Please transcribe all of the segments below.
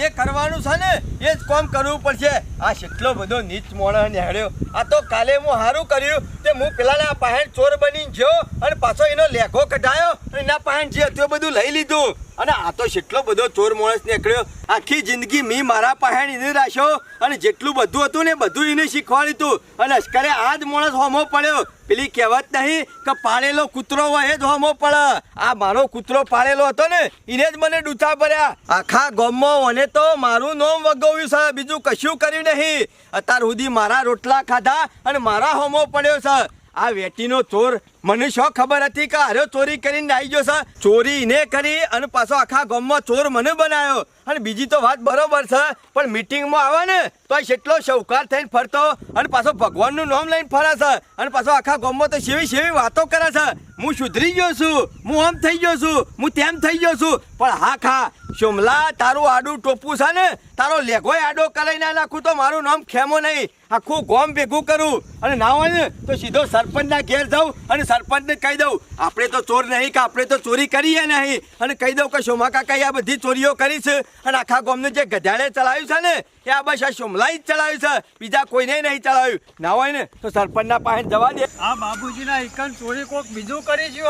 જે કરવાનું છે ને, એ જ કોમ કરવું પડશે. આ કેટલો બધો નીચ મોણ નેહળ્યો. આ તો કાલે હું સારું કર્યું તે હું પેલાના પહેણ ચોર બની ગયો અને પાછો એનો લેખો કઢાયો અને એના પહેણ જે હતું બધું લઈ લીધું. અને આ તો કેટલો બધો ચોર માણસ નીકળ્યો. આખી જિંદગી મેં મારા પાસે એને રાખ્યો. અને જેટલું બધું હતું ને બધું એને શીખવાડ્યું હતું અને અશ્કરે આ જ માણસ હોમો પડ્યો. પેલી કહેવત નહીં કે પાળેલો કૂતરો હોય એ જ હોમો પડે. આ મારો કૂતરો પાળેલો હતો ને, એને જ મને ડૂચા ભર્યા. આખા ગોમમાં મને તો મારું નામ વગવ્યું છે. બીજું કશું કર્યું નહીં. અત્યાર સુધી મારા રોટલા ખાધા અને મારા હોમો પડ્યો છે. આ વેટીનો ચોર મને શું ખબર હતી કે હારો ચોરી કરીને આવી ગયો છે. ચોરી એને કરી અને પાછો આખા ગામમાં ચોર મને બનાવ્યો અને બીજી તો વાત બરોબર છે, પણ મીટિંગમાં આવે ને, તો આ કેટલો શૌકાર થઈને ફરતો અને પાછો ભગવાનનું નામ લઈને ફરે છે. અને પાછો આખા ગામમાં તો સેવી સેવી વાતો કરે છે. હું સુધરી ગયો છું, હું આમ થઈ ગયો છું, હું તેમ થઈ ગયો છું. પણ હા ખા, શોમલા તારું આડું ટોપું છે ને, તારો લેઘોય આડો કરાઈ ના નાખું તો મારું નામ ખેમો નહીં. આખું ગોમ ભેગું કરું. અને ના હોય ને, તો સીધો સરપંચના ઘેર જાઉં અને સરપંચને કહી દઉં, આપણે તો ચોર નહીં કે આપણે તો ચોરી કરીએ નહીં. અને કહી દઉં કે સોમા કાકાએ આ બધી ચોરીઓ કરી છે. અને આખા ગામનું જે ગધાડે ચલાવ્યું છે ને, એ આ બસ આ સોમલાઈ જ ચલાવ્યું છે. બીજા કોઈને નહીં ચલાવ્યું. ના હોય ને, તો સરપંચના પાસે જવા દે. આ બાબુજીના એકન ચોરી કોક બીજું કરી છે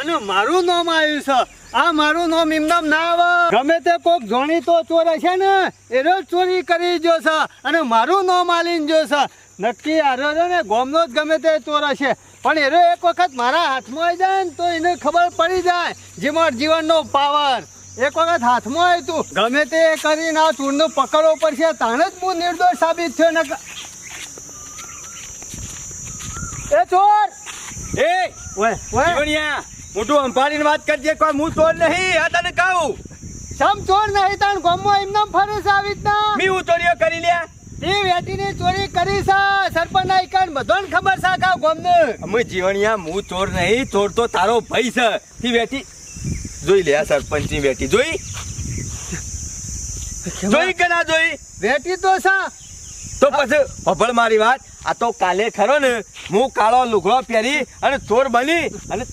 અને મારું નામ આવ્યું છે. આ મારું નામ એમનામ ના આવે. ગમે તે કોક જાણીતો ચોર હશે ને એનો રોજ ચોરી કરી જો છે. અને મારું નામ આલીને જો છે. નક્કી છે ને, ગોમનો જ ગમે તે ચોર હશે. પણ એનો એક વખત મારા હાથમાં આવી જાય ને તો એને ખબર પડી જાય જીવન જીવનનો પાવર. એક વખત હાથમાં આવ્યું તું ગમે તે કરીને આ ચોરનું પકડવો પડશે તાણે જ હું નિર્દોષ સાબિત થયો ને એ ચોર! એ ઓય ઓય. મોટું અંભારીને વાત કરજે કોઈ હું ચોર નહીં આ તને કહું. સમ ચોર નહીં તાણ ગોમમાં એમને ફરે છે આવી રીતના? મી હું ચોરીઓ કરી લ્યા. એ વેટીની ચોરી કરી છે સરપંચના ઈકાન બધાને ખબર છે આખા ગોમને? અમે જીવણિયા હું ચોર નહીં ચોર તો તારો ભાઈ છે. થી બેઠી જોઈ લે આ સરપંચની બેઠી જોઈ? જોઈ કે ના જોઈ? વેટી તો સા. તો પછી ભભળ મારી વાત. આ તો કાલે ખરો ને. હું કાળો લુગડો પહેરી અને ચોર બની અને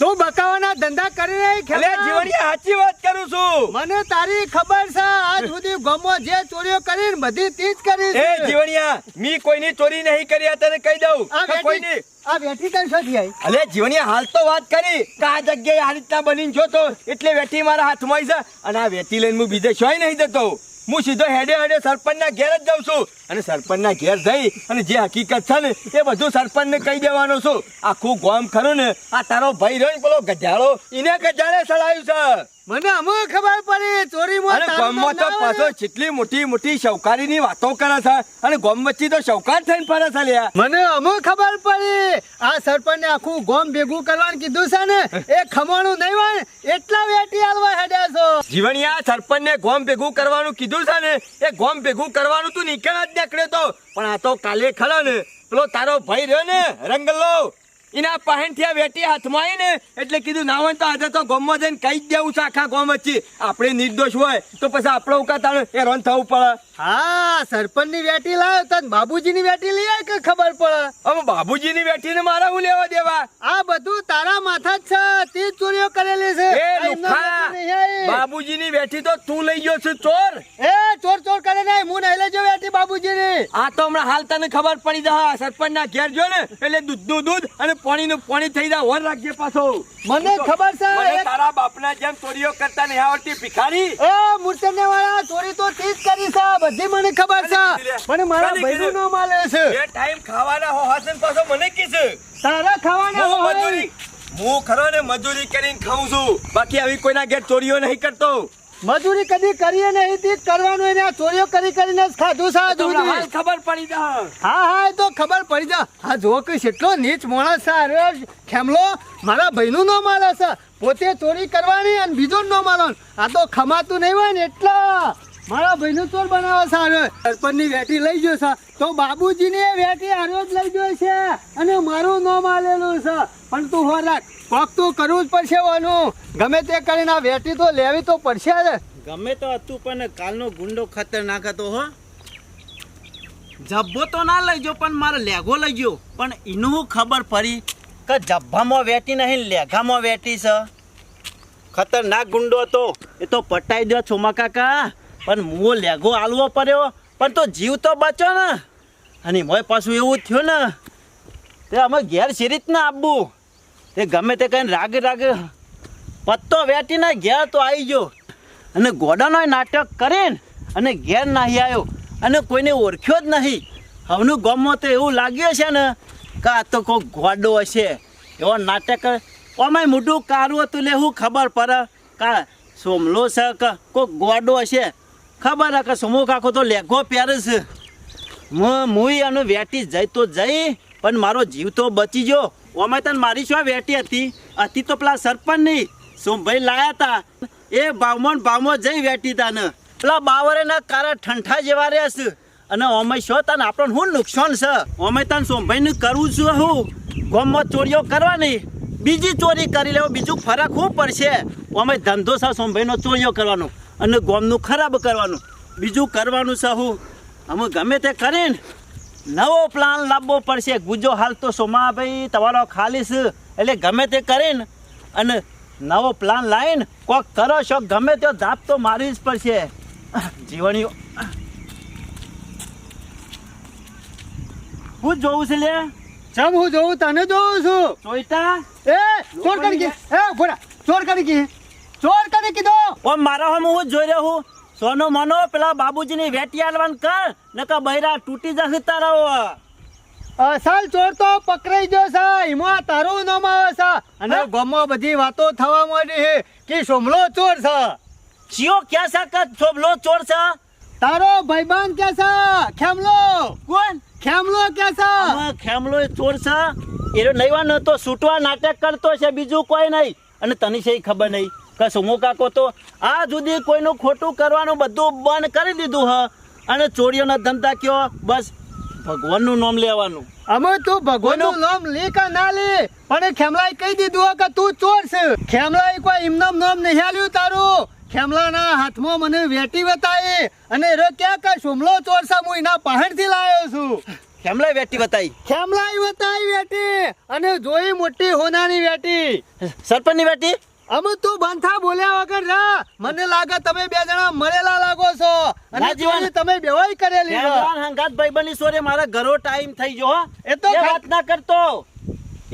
તું બકાવાના ધંધા કરી રહી ખેલે જીવણિયા સાચી વાત કરું છું. મને તારી ખબર છે આજ સુધી ગમો જે ચોરીઓ કરી ને બધી તીજ કરી એ જીવણિયા મી કોઈની ચોરી નહીં કરી તને કહી દઉં. કોઈની આ વેટી તને શું થઈ અલે જીવણિયા હાલ તો વાત કરી કે આ જગ્યાએ આ રીતના બનીને છો તો એટલે વેટી મારા હાથમાં આવી છે અને આ વેટી લઈને હું બીજે શોય નહીં જતો. હું સીધો હેડે હેડે સરપંચના ઘેર જ જાઉં છું. અને સરપંચના ઘેર જઈ અને જે હકીકત છે ને, એ બધું સરપંચને કહી દેવાનું છું. આખું ગામ ખરું ને, આ તારો ભાઈ રહ્યો ને પેલો ગધાડો એને ગજાળે સડાયું છે. મને અમુ ખબર પડી ચોરી માં ગામમાં તો ના પાછો ને. જેટલી મોટી મોટી શૌકારીની વાતો કરે છે અને ગોમ વચ્ચે તો શૌકાર થઈને ફરે છે લ્યા. મને અમુ ખબર પડી. આ સરપંચને આખું ગોમ ભેગું કરવાનું કીધું છે ને એ ખમણું નહીં હોય એટલા વેટી હાલવા હેડ્યા છો. જીવણિયા સરપંચને ગોમ ભેગું કરવાનું કીધું છે ને એ ગોમ ભેગું કરવાનું તું નીકળ જ નીકળ્યો તો. પણ આ તો કાલે ખરો ને. પેલો તારો ભાઈ રહ્યો ને રંગલ્લો એના પહેણથી આ વેટી હાથમાં આવી ને એટલે કીધું ના હોય તો આજે તો ગોમમાં જઈને કહી જ દેવું છે આખા ગોમ વચ્ચે. આપણે નિર્દોષ હોય તો પછી આપણો ઉકાતાણ હેરાન થવું પડે. હા સરપંચની વેટી લાવ્યો તને બાબુજીની વેટી લઈ આવે કે ખબર પડે? હવે બાબુજીની વેટીને મારા હું લેવા દેવા? આ બધું તારા માથા જ છે તે ચોરીઓ કરેલી છે. બાબુજી ની બાબુજીની વેટી તો તું લઈ ગયો છે ચોર. એ ચોર ચોર કરે નહીં હું નહીં લેજો વેટી બાબુજીની. આ તો હમણાં હાલ તને ખબર પડી જાય સરપંચ ના ઘેર જો ને એટલે દૂધ દૂધ અને પાણીનું પાણી થઈ જાય વર રાખજે પાછો. મને ખબર છે મને તારા બાપના જેમ ચોરીઓ કરતા નહીં આવડતી ભિખારી. એ મૂર્તને વાળા ચોરી તો તીજ કરી છે બધી મને ખબર છે. મને મારા ભાઈનું કીધું? નામ આલે છે. એ ટાઈમ ખાવાના હો હાસન પાછો મને કીધું તારા ખાવાના હો મજૂરી હું ખરો ને મજૂરી કરીને ખાઉં છું. બાકી આવી કોઈના ઘેર ચોરીઓ નહીં કરતો. મજૂરી કદી કરીએ નહીં તે કરવાનું એને આ ચોરીઓ કરી કરીને જ ખાધું સા સુધી. ખબર પડી જા હા હા એ તો ખબર પડી જા હા જો કે કેટલો નીચ માણસ છે. અરે ખેમલો મારા ભાઈનું નો મારે છે. પોતે ચોરી કરવાની અને બીજો નો મારો આ તો ખમાતું નહીં હોય ને એટલા. મારા ભાઈનું ચોર બનાવે સારો સરપંચની વેટી લઈ ગયો છે. તો બાબુજીની વેટી આરો જ લઈ ગયો છે. અને મારું નામ આલેલું છે. પણ તું હો રાખ. કોક તો કરવું જ પડશે વાનું ગમે તે કરીને આ વેટી તો લેવી તો પડશે જ. ગમે તો હતું પણ કાલનો ગુંડો ખતરનાક હતો હો. જબ્બો તો ના લઈ ગયો પણ મારે લેગો લઈ ગયો. પણ એનું ખબર પડી કે જબ્બામાં વેટી નહીં લેઘામાં વેટી છે. ખતરનાક ગુંડો હતો. એ તો પટાઈ દો છોમા કાકા. પણ મુઓ લેઘો આલવો પડ્યો, પણ તો જીવ તો બચ્યો ને. અને મોય પાછું એવું થયું ને, તે અમે ઘેર સી રીતના આપવું તે ગમે તે કંઈ રાગ રાગ પત્તો વેટીને ઘેર તો આવી ગયો. અને ગોડાનો નાટક કરીને અને ઘેર નાહી આવ્યો અને કોઈને ઓળખ્યો જ નહીં. હવનું ગામમાં તો એવું લાગ્યું છે ને, કે આ તો કોઈ ગોડો હશે. એવો નાટક અમાય મોટું કારું હતું લે હું ખબર પડે. કા સોમલો છે કે કોઈ ગોડો હશે. ખબર હે કે સોમો કાકો તો લેઘો પહેરે છે. હું અને વેટી જઈ તો જઈ, પણ મારો જીવ તો બચી ગયો. ઓમાં તને મારી શું વેટી હતી? હતી તો પેલા સરપંચ નહીં, સોમભાઈ લાયા તા. એ ભાવમાં ભાવમાં જઈ વેટી તા ને પેલા બાવરેના કારા ઠંઠા જેવા રહ્યા છે. અને ઓમાં શું તને આપણને શું નુકસાન છે? ઓમે તને સોમભાઈને કરવું છું હું. ગોમમાં ચોરીઓ કરવાની. બીજી ચોરી કરી લેવો, બીજું ફરક શું પડશે? ઓમે ધંધો છે સોમભાઈનો ચોરીઓ કરવાનો. અને ગોમનું ખરાબ કરવાનું. બીજું કરવાનું સાહુ અમે ગમે તે કરીને નવો પ્લાન લાવવો પડશે. ગુજો હાલ તો સોમાભાઈ તમારો ખાલી છે એટલે ગમે તે કરીને અને નવો પ્લાન લાવીને કોક કરો છો ગમે તે ધાપ તો મારવી જ પડશે. જીવણીઓ. હું જોઉં છું લે ચમ હું જોઉં? તને જોઉં છું. જોઈતા? એ ચોર કરી કે એ ભોળા ચોર કરી કે. ચોર કરી કીધો? ઓ મારા હમ હું જોઈ રહ્યો હું. સોનો મનો પેલા બાબુજીની વેટી આલવાન કર નકા બૈરા તૂટી જશે તારા અસલ ચોર તો પકડાઈ ગયો છે. એમાં તારું નામ આવે છે. અને ગમો બધી વાતો થવા માંડી છે કે સોમલો ચોર છે. ચિયો ક્યાં છે કે સોમલો ચોર છે? તારો ભાઈબાન કે છે? ખેમલો. કોણ? ખેમલો કે છે? ખેમલો ચોર છે. એનો નૈવાન તો છૂટવા નાટક કરતો છે બીજું કોઈ નહીં. અને તને છે ખબર નહીં. કે સુમો કાકો તો આ જુદી કોઈનું ખોટું કરવાનું બધું બંધ કરી દીધું હ. અને ચોરીઓના ધંધા કયો? બસ ભગવાનનું નામ લેવાનું. અમે તું ભગવાનનું નામ લે કે ના લે પણ ખેમલાએ કહી દીધું કે તું ચોર છે. ખેમલાએ કોઈ એમનામ નામ નહીં આલ્યું તારું. ખેમલાના હાથમાં મને વેટી બતાવી અને રે ક્યાં કે સુમલો ચોર છે હું એના પહાડથી લાવ્યો છું. ખેમલા વેટી બતાવી ખેમલાઈ બતાવી વેટી અને જોઈ મોટી હોનાની વેટી. સરપંચની વેટી? અમે તું બંથા બોલ્યા વગર રા. મને લાગે તમે બે જણા મળેલા લાગો છો. અને જીવન. તમે બેવાય કરેલી છે. હંગાત ભાઈબંધની સોરે મારા ઘરો ટાઈમ થઈ ગયો એ તો વાત ના કરતો.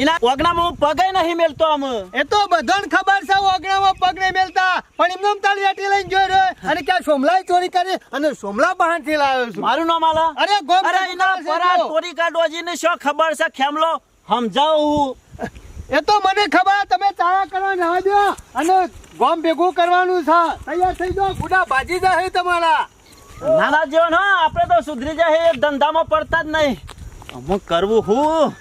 એના ઓગણામાં હું પગે નહીં મેલતો આમ એ તો બધાને ખબર છે ઓગણામાં પગ નહીં મેલતા. પણ એમને તાળી વેટી લઈને જોઈ રહ્યો. અને ક્યાં સોમલાએ ચોરી કરી અને સોમલા બહારથી લાવ્યો છું. મારું નામ આલા. અરે ગોમ અરે એના પરા ચોરી ચોરી કાઢવાજીને શું ખબર છે? ખેમલો? સમજાવું એ તો મને ખબર તમે ચાળા કરવા ના દો અને ગોમ ભેગું કરવાનું છે. તૈયાર થઈ જાઓ, ગુડા ભાજી જાય તમારા. નાના જીવન, હા, આપણે તો સુધરી એ ધંધામાં પડતા જ નહીં. અમુક કરવું હું.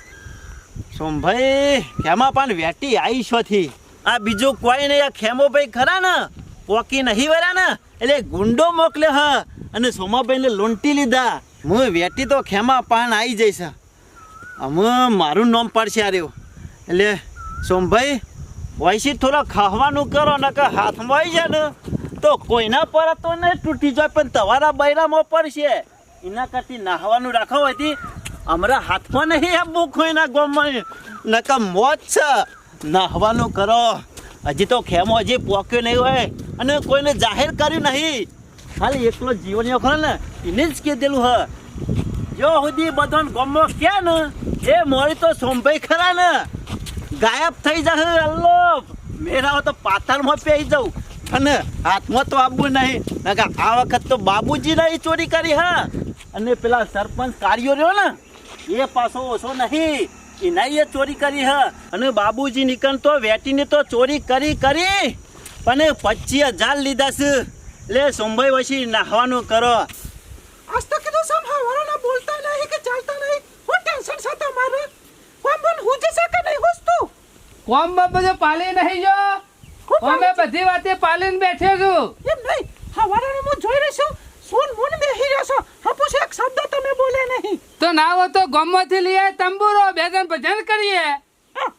સોમભાઈ, ખેમા પણ વેટી આવી છોથી આ બીજું કોઈ નહીં, આ ખેમો ભાઈ ખરા ને? પોકી નહીં વરા ને? એટલે ગુંડો મોકલ્યો હ. અને સોમાભાઈને લૂંટી લીધા. હું વેટી તો ખેમા પાન આવી જઈશ. અમે, મારું નામ પડશે આ રહ્યું. એટલે સોમભાઈ વૈસી થોડા ખાવાનું કરો ને કે હાથમાં આવી જાય ને. તો કોઈના પર તો નહીં તૂટી જાય, પણ તમારા બૈરામાં પડશે એના કરતી નાહવાનું રાખો હોયથી અમારા હાથમાં નહીં આપવું કોઈના ગોમાં નકા મોત છે. નાહવાનું કરો. હજી તો ખેમો હજી પોક્યો નહીં હોય. અને કોઈને જાહેર કર્યું નહીં. ખાલી એકલો જીવન ખરો ને, એને જ કીધેલું હ. જો સુધી બધો ગમો કે ને? એ મોડી તો સોંભાઈ ખરા ને. ગાયબ થઈ જશે અલ્લો. મેરાઓ તો પાથરમાં પેઈ જાઉં. અને હાથમાં તો આપવું નહીં. નકા આ વખત તો બાબુજી નહીં ચોરી કરી, હા. અને પેલા સરપંચ કાર્યો રહ્યો ને, એ પાછો ઓછો નહીં. એના એ ચોરી કરી, હા. અને બાબુજી નીકળ તો વેટીને તો ચોરી કરી કરી. પણ પચીસ હજાર લીધા છે. એટલે સોમભાઈ વસી નાહવાનું કરો. આજ તો કીધું સંભાળવાના બોલતા નહીં કે ચાલતા નહીં હું ટેન્શન છે તમારે કોમ બોલ હું જશે કે નહીં હોસતું કોમ બધું પાલી નહીં જો? અમે બધી વાતે પાલીને બેઠે છું. એમ નહીં. હવારે હું જોઈ રહી છું. સોન મુન બેહી રહ્યો છો. હપુસ એક શબ્દ તમે બોલે નહીં. તો ના હો તો ગમમાંથી લઈએ તંબુરો. બે જણ ભજન કરીએ.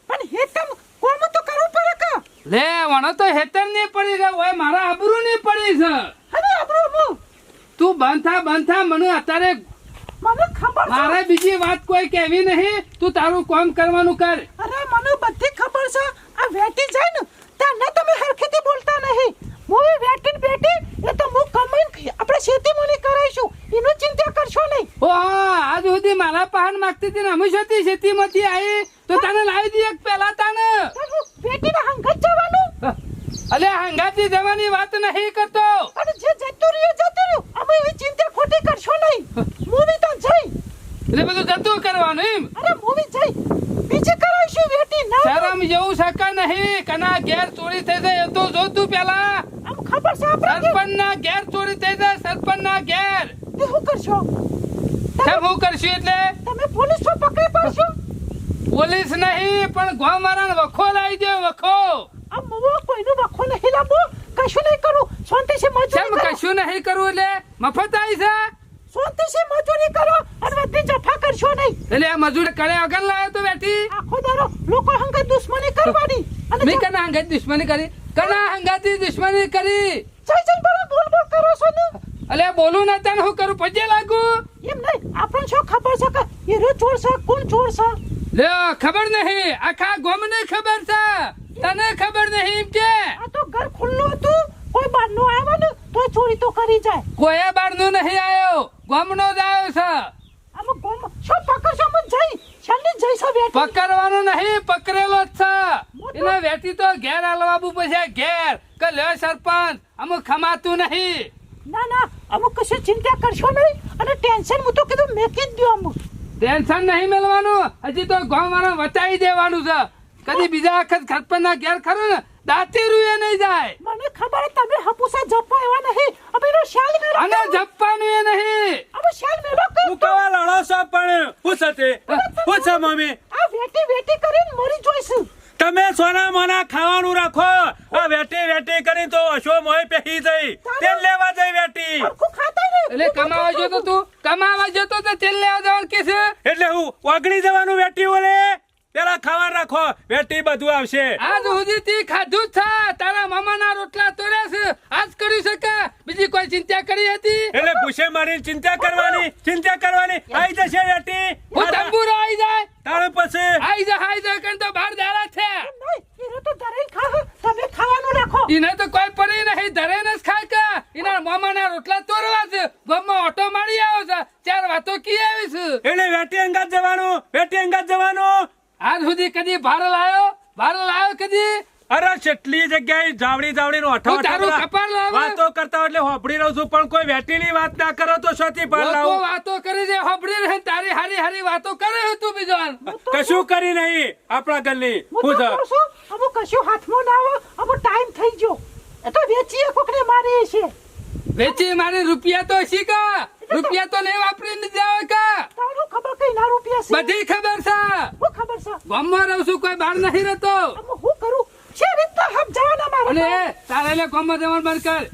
પણ હે તમ કોમ તો કરવું પડે કે? લે વણો તો હેતર નહીં પડી છે. ઓય મારા આબરૂ નહીં પડી છે. અરે આપણું હું તું બંધ બંધ મને અત્યારે મને ખબર મારે બીજી વાત કોઈ કહેવી નહીં. તું તારું કામ કરવાનું કર. નાખતી હતી ને અમે શોધી ખેતીમાંથી આવી તો તને લાવી દઈએ એક પહેલા તને. બેટીને હંગત જવાનું? અલે હંગાતી જવાની વાત નહીં કરતો. અને જે જતું રહ્યું જતું રહ્યું. અમે એવી ચિંતા ખોટી કરશો નહીં. મૂવી તો જઈ. એટલે બધું જતું કરવાનું એમ. અરે મૂવી જઈ. બીજી કરાવીશું બેટી ના શરમ જેવું શકા નહીં. કના ઘેર ચોરી થઈ જાય તો જોતું પેલા. આમ ખબર છે આપણે કે સરપંચ ના ઘેર ચોરી થઈ જાય સરપંચ ના ઘેર. તે શું કરશો? કેમ હું કરશું એટલે? તમે પોલીસ પકડી પડશો? પોલીસ નહીં પણ ગોમારા વખો લાવી દે વખો. આ મવો કોઈનું વખો નહીં લાંબો કશું નહીં કરું? શાંતિથી કેમ મજૂરી કરો. કશું નહીં કરવું એટલે મફત આવી છે? શાંતિથી મજૂરી કરો અને બધી જફા કરશો નહીં. એટલે આ મજૂર કરે વગર લાવ્યો તો બેઠી? આખો દારો લોકો હંગે દુશ્મની કરવાની. અને મેં કના હંગાત દુશ્મની કરી? કના હંગાતી દુશ્મની કરી? જય જય બોલ બોલ કરો છો ને. અલે બોલું ના તને હું કરું? પજે લાગુ? એમ નહીં આપણને શું ખબર છે કે એ રો ચોર છે? કોણ ચોર છે? લે ખબર નહીં. આખા ગોમને ખબર છે. તને ખબર નહીં એમ કે? આ તો ઘર ખુલ્લું હતું. કોઈ બાર નો આવ્યો ને તો ચોરી તો કરી જાય. કોઈ બારનું નહીં આવ્યો? ગોમનો જ આવ્યો છે. આમ ગોમ શું પકડશો મત જઈ શાની જઈ છો બેટી પકડવાનો નહીં પકડેલો જ છે. એને વેટી તો ઘેર હાલવાબુ પછી ઘેર. કે લે સરપંચ અમુક ખમાતું નહીં. ના ના અમુક કશું ચિંતા કરશો નહીં અને ટેન્શન હું તો કીધું મેકી જ દો અમુક. ટેન્શન નહીં મેળવાનું હજી તો ગામ વાળા વચાવી દેવાનું છે. કદી બીજા વખત સરપંચના ઘેર ખરો ને દાંતી રૂએ નહીં જાય. મને ખબર તમે હપુસા જપ્પા એવા નહીં. અમે નો શાલ મેળો અને જપ્પાનું એ નહીં. અમે શાલ મેળો હું કર કવા લડો છો પણ પૂછતે પૂછ હું મમ્મી. આ વેટી વેટી કરીને મરી જોઈશું. તમે સોના મોના ખાવાનું રાખો. આ વેટી વેટી કરી તો અશો મોય પહેરી જઈ. તેલ લેવા જઈ વેટી. એટલે કમાવા જતો તું? કમાવા જતો તો તેલ લેવા જવાનું કે છે? એટલે હું ઓગળી જવાનું વેટી ઓલે. પેલા ખાવા રાખો વેટી બધું આવશે. આજ સુધી થી ખાધું છે તારા મામાના રોટલા તોડ્યા છે. આજ કરી શકે? બીજી કોઈ ચિંતા કરી હતી? એટલે ભૂસે મારી ચિંતા કરવાની ચિંતા કરવાની. આવી જશે વેટી. હું તંબુરો આવી જાય. તારે પછી? આવી જા આવી જા કણ તો બાર દાડા છે નહીં એનો તો દરેક ખા તમે ખાવાનું રાખો. ઇને તો કોઈ પડી નહીં ધરે ને ખાય કે. એના મામાના રોટલા તોડવા છે. ગમમાં ઓટો મારી આવ્યો છે. ચાર વાતો કી આવી છે એટલે વેટી અંગાત જવાનું વેટી અંગાત જવાનું. આજ સુધી કદી ભાર લાયો? ભાર લાયો કદી? અરે કેટલી જગ્યાએ જાવડી જાવડી નો. વાતો કરતા એટલે હોબડી રહું છું પણ કોઈ વેટીની વાત ના કરો તો શોથી પાર લાવો? વાતો કરે છે હોબડી રહે તારી હારી હારી વાતો કરે છે તું બીજો કશું કરી નહીં આપણા ગલ્લી હું અમુક કશું હાથમાં ના આવો અમુક ટાઈમ થઈ ગયો. એ તો વેચીએ કોકને મારી છે. વેચી મારી રૂપિયા તો શીખા રૂપિયા તો નહીં વાપરી ને જાવ કા? ખબર કઈ ના રૂપિયા છે? બધી ખબર છે. હું ખબર છે? ગામમાં રહું છું કોઈ બહાર નહીં રહેતો. હું કરું? છે રીતના હમ જવાના મારે અને તારે લે ગામમાં જવાનું બંધ કર.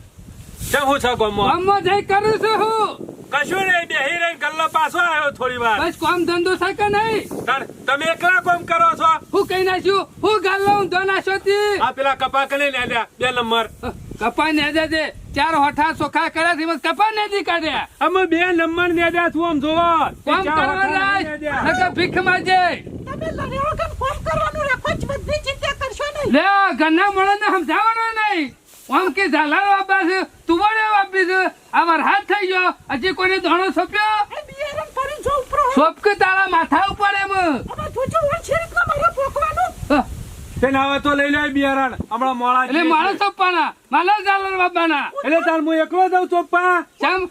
કેમ હું છે ગામમાં? ગામમાં જઈ કરું છું હું. કશું નહીં બેહી રહી ગલ્લો પાછો આવ્યો થોડી વાર. બસ કામ ધંધો છે કે નહીં? તાર- તમે એકલા કોમ કરો છો? હું કઈ નાખ્યું હું ગલ્લો હું ધો નાખ્યો આ પેલા કપા કરી લે બે નંબર. કપા ને દે દે. ચાર હોઠા સોખા કર્યા છે બસ કપા નેદી કાઢ્યા અમે બે નંબર ને દ્યા છું આમ જોવો. કામ કરવા રાજ નકર ભીખ માજે તમે લડ્યો કેમ ફોન કરવાનું રે કોચ બધી ચિંતા કરશો નહીં. લે આ ઘરના મળે સમજાવવાનો નહીં. આમ કે ઝાલારો આપવા છે તુવાડે આપી છે. આવાર હાથ થઈ ગયો. હજી કોઈને દાણો સોપ્યો? સોપ બિયારણ ફરી જો ઉપર. સોંપ કે તારા માથા ઉપર એમ. તેને હવે તો લઈ લે બિયારણ. હમણાં મોડા એટલે જઈએ માણસ છીએ. સોંપવાના બાબાના એટલે તાર હું એકલો જાઉં ચોપ્પા? ચમ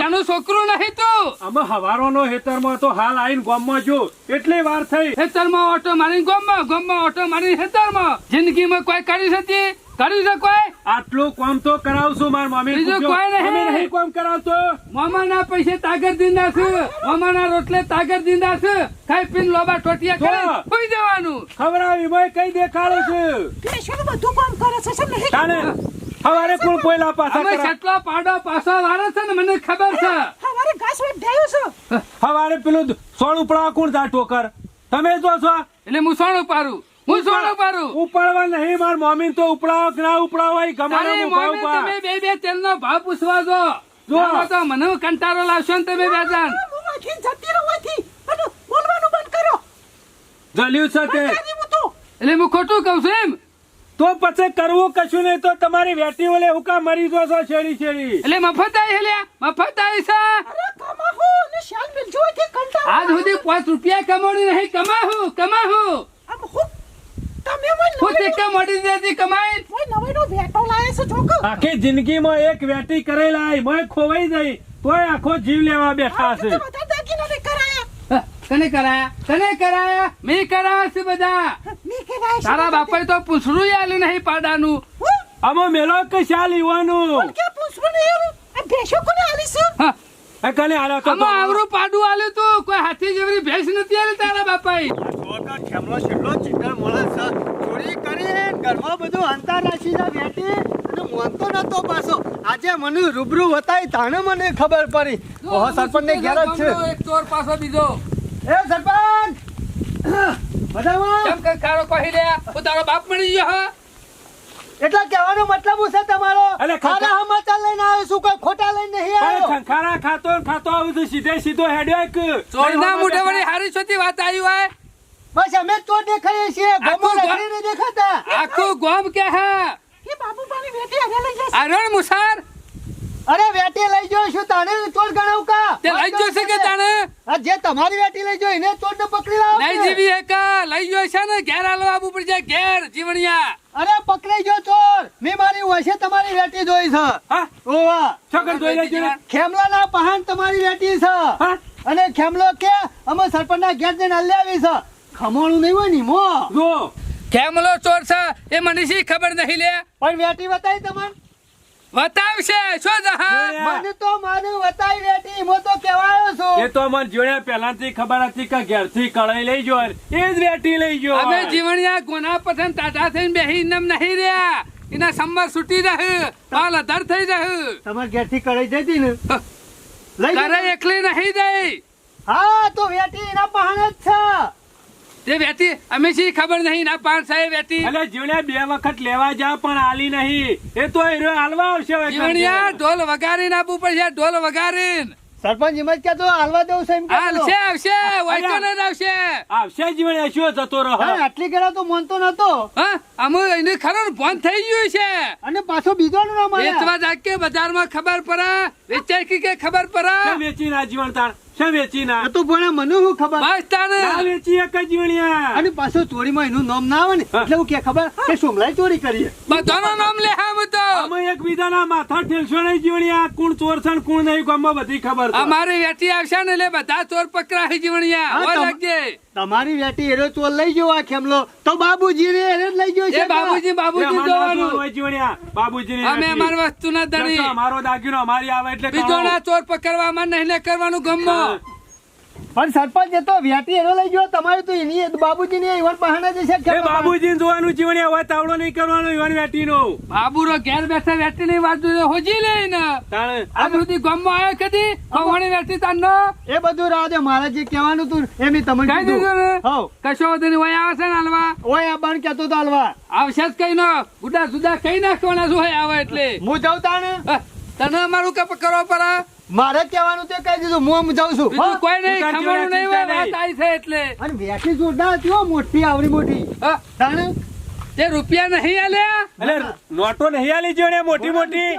જાનું છોકરું નહીં તું. અમે હવારોનો હેતરમાં તો હાલ આઈને ગામમાં જો. એટલી વાર થઈ. હેતરમાં ઓટો મારીને ગોમમાં ગોમમાં ઓટો મારીને ખેતરમાં. જિંદગીમાં કોઈ કરી હતી કર્યું છે કોઈ? આટલું કામ તો કરાવશું માર મમ્મી બીજું કોઈ નહીં. અમે નહીં કામ કરાવતો મામાના પૈસે તાગર દીંદા છે મામાના રોટલે તાગર દીંદા છે ખાઈ પીન લોબા ટોટિયા કરે. કોઈ દેવાનું ખબર આવી ભાઈ કઈ દેખાડો છે? કે શું બધું કામ કરે છે? સમ નહીં. તાને હવારે કોણ પોયલા પાછા અમે કરા કેટલો પાડો પાછો વારે છે ને મને ખબર છે. હવારે ઘાસ વેઠાયું છે. હવારે પેલું સોળ ઉપડા કોણ જા ટોકર તમે જો છો. એટલે હું સોણ પારું હું સોનું પારું ઉપાડવા નહીં માર મમ્મી તો ઉપડાવો કે ના ઉપડાવો એ. તમે બે બે ભાવ પૂછવા જો. જો. તો મને કંટાળો લાવશો ને તમે બે જણ. જતી રહો બોલવાનું બંધ કરો. જલ્યું છે તે. એટલે હું ખોટું કહું છું એમ. તો પછી કરવું કશું નહીં તો તમારી વેટી ઓલે હુકા મરી જો છો શેરી શેરી એટલે મફત આવી હેલ્યા મફત આવી છે. અરે કમાહો ને શાલ મિલજો કે કંટા આજ સુધી પાંચ રૂપિયા કમાણી નહીં કમાહું કમાહું. આમ હું આખી જિંદગીમાં એક વેટી કરેલા મોય ખોવાઈ જાય તોય આખો જીવ લેવા બેઠા છે. કરાયા. હ, કને કરાયા? કને કરાયા? મેં કરાયા છે બધા. તારા બાપાએ તો પૂછડું આલ્યું નહીં પાડાનું. આમાં મેલો કે લેવાનું લીવાનું કે પૂછવું ને એવું આ ભેંસો કોને આલી છે? હા, એ કને આલો તો આમાં આવરું પાડું આલ્યું તું. કોઈ હાથી જેવરી ભેંસ નથી આલી તારા બાપાએ. છોકરા ખેમલો છેલ્લો ચિકન મળે છે. ચોરી કરી ઘરમાં બધું અંતા નાસી જા બેટી. અને મોનતો નતો પાછો. આજે મને રૂબરૂ બતાવી તાણે મને ખબર પડી. ઓહો સરપંચ ને ઘેર જ છે. એક ચોર પાછો બીજો. એ સરપંચ! બધામાં? કેમ કે કારો કહી દે હું તારો બાપ મળી ગયો હા? એટલા કહેવાનો મતલબ શું છે તમારો? સારા સમાચાર લઈને છું કોઈ ખોટા લઈને નહીં આવ્યો. ખંખારા ખાતો ખાતો આવું તો સીધે સીધો હેડ્યો એક. ચોરના મોઢે વળી હારી છોતી વાત આવી હોય? બસ અમે તો દેખાઈએ છીએ ગમો દેખાતા. આખું ગોમ કે હા? એ બાબુ પાણી વેટી આગળ લઈ જશે. આરણ મુસાર? અરે વેટી લઈ જાઉં શું તાણે ચોર ગણાવ કા? તે લઈ ગયો છે કે તાણે? આ જે તમારી વેટી લઈ જાઓ એને ચોર ને પકડી લાવો નહીં જીવી એક લઈ ગયો છે ને ઘેર આલો આબુ જાય ઘેર જીવણિયા. અરે પકડી ગયો ચોર. મે મારી વશે તમારી વેટી જોઈ છે. હા? ઓવા છોકર જોઈ લેજો. ખેમલા ખેમલાના પહાણ તમારી વેટી છે. હા? અને ખેમલો કે અમે સરપંચના ઘેર જઈને હલ્લે આવી છે. ખમણું નહીં હોયની મો જો કેમલો ચોર છે એ મનીષી ખબર નહીં લે? પણ વેટી બતાવી તમને બતાવશે શું જહા? મને તો માનું વતાવી વેટી હું તો કહેવાયો છું. એ તો મને જોડે પહેલાથી ખબર હતી કે ઘેરથી કળાઈ લઈ જો એ જ વેટી લઈ જો અમે જીવણિયા ગોના પસંદ તાતા થઈને બેહી નમ નહીં રહ્યા. એના સંબર છૂટી રહે પાલ અધર થઈ રહે તમારા ઘેરથી કળાઈ જતી ને? લઈ કરે એકલી નહીં દઈ. હા તો વેટી એના પહાણ જ છે. તે વેતી અમે શી ખબર નહીં? ના પાંચ સાહેબ વેતી એટલે જીવને બે વખત લેવા જા પણ આલી નહીં. એ તો હીરો હાલવા આવશે જીવણિયા ઢોલ વગારીને આપવું પડશે ઢોલ વગારીને. સરપંચ એમ જ કહેતો હાલવા દઉં છે એમ કહેતો. આવશે આવશે વાયકો જ આવશે. આવશે જીવને શું જતો રહો હા, આટલી ગળા તો મોનતો નતો. હા અમે એને ખરો ફોન થઈ ગયું છે. અને પાછો બીજો નું નામ વેચવા બજારમાં ખબર પડે વેચાઈ કે કે ખબર પડે વેચી ના જીવન તાર શા વેચી ના તો ભણા મને શું ખબર? બસ તાને. ના વેચી એક જ જીવણિયા અને પાછો ચોરીમાં એનું નામ ના આવે ને એટલે હું કે ખબર કે સોમલાય ચોરી કરીએ બધાનો નામ લે હા તો. અમે એકબીજાના માથા ઠેલશો નહીં જીવણિયા. કોણ ચોર છે કોણ નહીં ગામમાં બધી ખબર છે. અમારી વેટી આવશે ને એટલે બધા ચોર પકડાય જીવણિયા. લાગજે. તમારી વેટી એરો ચોર લઈ ગયો આ ખેમલો. તો બાબુજી ને એને જ લઈ ગયો છે બાબુજી બાબુજી અમારે જોવાનું. હોય બાબુજી અમે અમાર અમારી વસ્તુ ના દણી અમારો દાગીનો અમારી આવે એટલે બીજો ના ચોર પકડવામાં નહીં ને કરવાનું ગમો પણ સરપંચ એ તો વેટી એનો લઈ ગયો તમારે તો એની બાબુજી ની ઈવન બહાના જશે એ બાબુજી જોવાનું જીવણિયા હવે તાવડો નહીં કરવાનો ઈવન વેટીનો બાબુરો ઘેર બેઠા વેટી ની વાત હોજી લે ને તાણે. આ બધી માં આવ્યો કદી કવાણી વેટી નો? એ બધું રાહ દે મારે જે કહેવાનું તું એમ ઈ તમને કહી દીધું ને? હો કશો વધુ નહીં હોય આવે ને હાલવા? ઓય આ બન કેતો તો હાલવા. આવશે જ કઈ નો. ગુડા સુદા કઈ નાખવાના શું આવે એટલે. હું જાઉં તાણે? તને મારું કપ કરવા પડે મારે કહેવાનું તે કહી દીધું હું જાઉં છું. બીજું કોઈ નહીં ખમણું નહીં હોય વાત આવી છે એટલે. અને વેટી જોરદાર હતી મોટી આવડી મોટી. હ, તાણે? તે રૂપિયા નહીં આલ્યા? એટલે નોટો નહીં આલી જીવણિયા મોટી મોટી.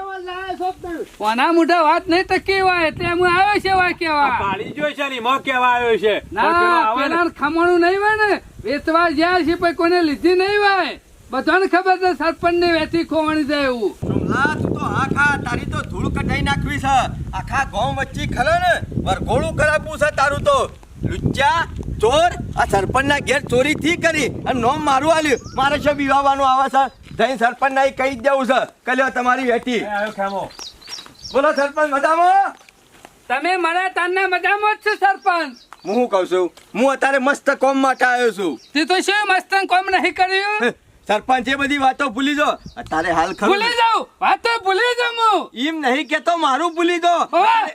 કોના મોઢા વાત નહીં ટકી હોય એટલે એમ આવ્યો છે વા કેવા. પાડી જોઈ છે ની એમાં કેવા આવ્યો છે? ના પેલા ખમણું નહીં હોય ને. વેચવા જ્યાં છે પછી કોને લીધી નહીં હોય. બધાને ખબર છે સરપંચની વેચી ખોવાણી છે એવું. સોમલા તું તો આખા તારી તો ધૂળ કઢાઈ નાખવી છે. આખા ગામ વચ્ચે ખરો ને વરઘોડું કરાવવું છે તારું તો. લુચ્ચા ચોર આ સરપંચના ઘેર ચોરી થી કરી અને નોમ મારું આલ્યું. મારે શું વિવાહવાનું આવે છે? જઈને સરપંચના ઈ કહી જ દેવું છે. કલ્યો તમારી વેટી. બોલો સરપંચ મજામાં? તમે મને તારના મજામાં જ છો સરપંચ. હું શું કહું છું? હું અત્યારે મસ્ત કોમ માટે આવ્યો છું. તે તો શું મસ્ત કોમ નહીં કર્યું? સરપંચ એ બધી વાતો ભૂલી જો તારે હાલ ખરું ભૂલી જાઉં. વાતો ભૂલી જાઉં હું. એમ નહીં કેતો મારું ભૂલી દો.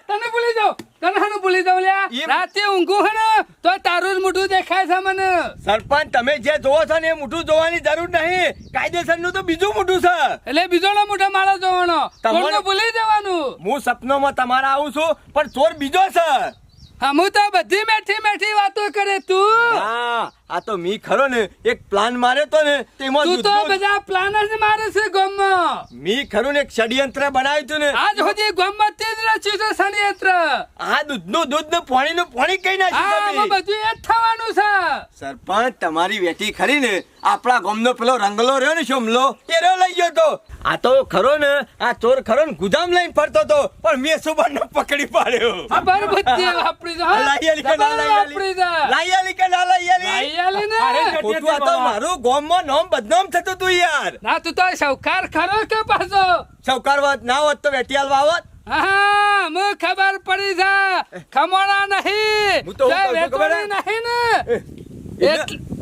તને ભૂલી જાઉં. તને હાનું ભૂલી જાઉં લ્યા. રાતે ઊંઘું હે ને તો તારું જ મોઢું દેખાય છે મને. સરપંચ તમે જે જોવો છો ને એ મોઢું જોવાની જરૂર નહીં. કાયદેસરનું તો બીજું મોટું છે. એટલે બીજો નો મોઢા મારો જોવાનો. તમારે- ભૂલી જવાનું? હું સપનોમાં તમારા આવું છું પણ ચોર બીજો છે. હમું તો બધી મેઠી મેઠી વાતો કરે તું. હા આ તો મી ખરો ને એક પ્લાન માર્યો તો ને તેમાં તું તો બધા પ્લાન જ મારે છે ગામમાં. મી ખરું ને એક ષડયંત્ર બનાવ્યું તું ને. આજ સુધી ગામમાં તે જ રચ્યું છે ષડયંત્ર. આ દૂધનું દૂધ ને પાણીનું પાણી કઈ નાખ્યું આ બધું એ થવાનું છે. સરપંચ તમારી વેટી ખરી ને આપણા ગામનો પેલો રંગલો રહ્યો ને શોમલો એ રહ્યો લઈ ગયો તો. આ તો ખરો ને આ ચોર ખરો ને ગુદામ લઈને ફરતો તો પણ મેં સુબાન પકડી પાડ્યો. આ દો, હા? લાઈ આલી કે ના લાઈ આલી? લાઈ આલી કે ના લાઈ આલી? લાઈ ને? ખોટું આ તો મારું ગામમાં નામ બદનામ થતું તું યાર. ના તું તો સૌકાર ખરો કે પાછો? સૌકાર વાત ના હોત તો વેટિયાલ વાવત. હા મને ખબર પડી છે. ખમોણા નહીં. હું તો ખબર નહીં ને?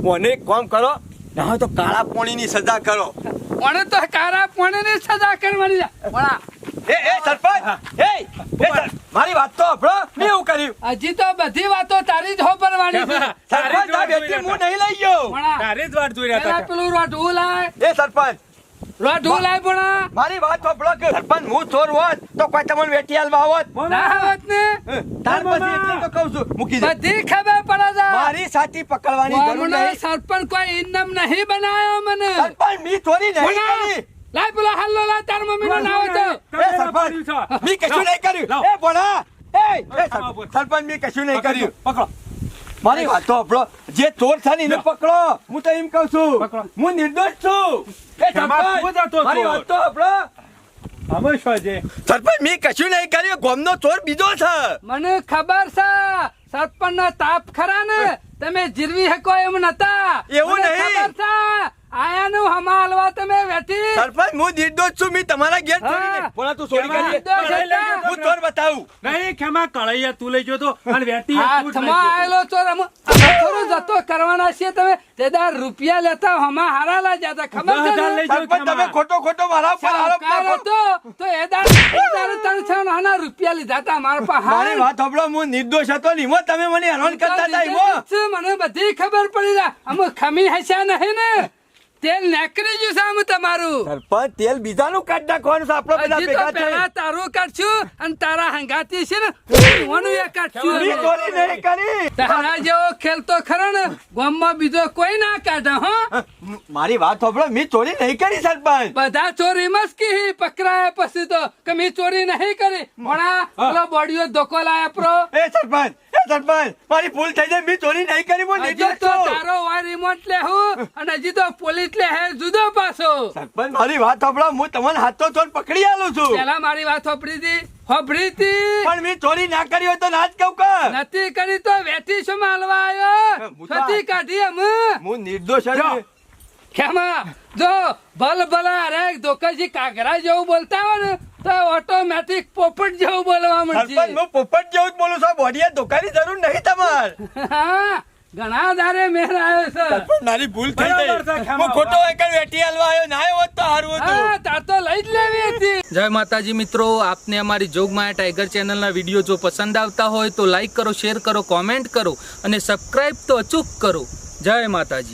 મને કામ કરો. ના તો કાળા પોણીની સજા કરો. મને તો કારા પોણીની સજા કરવાની છે. પણ એ એ સરપંચ! એ એ મારી વાત તો આપણો મેં એવું કર્યું. હજી તો બધી વાતો તારી જ હોપરવાની છે. સરપંચ આ વ્યક્તિ હું નહીં લઈ ગયો. તારી જ વાત જોઈ રહ્યા હતા. પેલું રોઢું લાય એ સરપંચ રોઢું લાય ભણા મારી વાત સાંભળો કે સરપંચ હું ચોર હોત તો કોઈ તમને વેટિયાલ વાવત ના આવત ને. તાર પછી એટલે તો કહું છું મૂકી દે. બધી ખબર પડે છે. મારી સાથી પકડવાની જરૂર નહીં. સરપંચ કોઈ ઇનામ નહીં બનાયો મને. સરપંચ મી ચોરી નહીં કરી. લાય પેલો હલ્લો લાય તાર મમ્મીનો ના હોય તો. એ સરપંચ મી કશું નહીં કર્યું. એ ભણા એ એ સરપંચ મી કશું નહીં કર્યું. પકડો. મારી વાત તો સાંભળો. જે ચોર છે ને એને પકડો. હું તો એમ કહું છું પકડો. હું નિર્દોષ છું. એ જ સરપંચ મારી વાત તો આપડો અમે શું છે? સરપંચ મેં કશું નહીં કર્યું. ગામનો ચોર બીજો છે. મને ખબર છે. સરપંચ નો તાપ ખરા ને? તમે જીરવી શકો એમ નતા. એવું નહીં. ખબર છે. આયા નું હમાલવા તમે વેઠી. સરપંચ હું નિર્દોષ છું મી તમારા ઘેર. ભણા તું ચોરી કરી? હું ચોર બતાવું. નહીં ખેમા કળૈયા તું લઈ ગયો તો અને વેટી તું હાથમાં આયેલો ચોર થોડો જતો કરવાના છે તમે. તેદાર રૂપિયા લેતા હમા હારા લાગ્યા હતા. ખબર છે તમે ખોટો ખોટો મારા પર આરોપ નાખો. હતો તો એદાર તારે એ છ નાના રૂપિયા લીધા હતા. મારા પાસે મારી વાત હબળો હું નિર્દોષ હતો ની તમે મને હેરાન કરતા હતા. મને બધી ખબર પડી જા અમે ખમી હસ્યા નહીં ને? તેલ નીકળી ગયું છે તમારું. સરપંચ તેલ બીજાનું કાઢ નાખવાનું છે આપણો બધા ભેગા પેલા તારું કાઢશું અને તારા હંગાતી છે ને ઓનું એ કાઢશું મી. ચોરી નહીં કરી. તારા જેવો ખેલ તો ખરો ને ગામમાં બીજો કોઈ ના કાઢે હો. મારી વાત સાંભળો મી ચોરી નહીં કરી સરપંચ. બધા ચોરી મસ્કી પકડાયા પછી તો કે મી ચોરી નહીં કરી. ભણા પેલો બોડીઓ ધોકો લાયા પ્રો. એ સરપંચ સરપંચ મારી ભૂલ થઈ જાય મી ચોરી નહીં કરી હું નિર્દોષ તો તારો વાર રિમોટ લે હું અને હજી તો પોલીસ લે હે જુદો પાછો. સરપંચ મારી વાત સાંભળો હું તમને હાથો ચોર પકડી આલું છું. પેલા મારી વાત હોપડી હતી હોપડી હતી. પણ મી ચોરી ના કરી હોય તો ના જ કહું કે. નથી કરી તો વેઠી શું માલવા આવ્યો કાઢી અમે હું? નિર્દોષ. છું. જો ભલ ભલા ધોકાજી કાગરા જેવું બોલતા હોય ને તો ઓટોમેટિક પોપટ જેવું બોલવા મળશે હું પોપટ જેવું જ બોલું છું. બોડીએ દુકાની જરૂર નહીં તમાર. ઘણા દારે મેર આવ્યો છે. મારી ભૂલ થઈ ગઈ. હું ખોટો એકર વેટી હાલવા આવ્યો ના આવ્યો તો હારું હતું. તાર તો લઈ જ લેવી હતી. જય માતાજી મિત્રો આપને અમારી જોગમાયા ટાઈગર ચેનલના વીડિયો જો પસંદ આવતા હોય તો લાઈક કરો શેર કરો કોમેન્ટ કરો અને સબસ્ક્રાઇબ તો અચૂક કરો. જય માતાજી.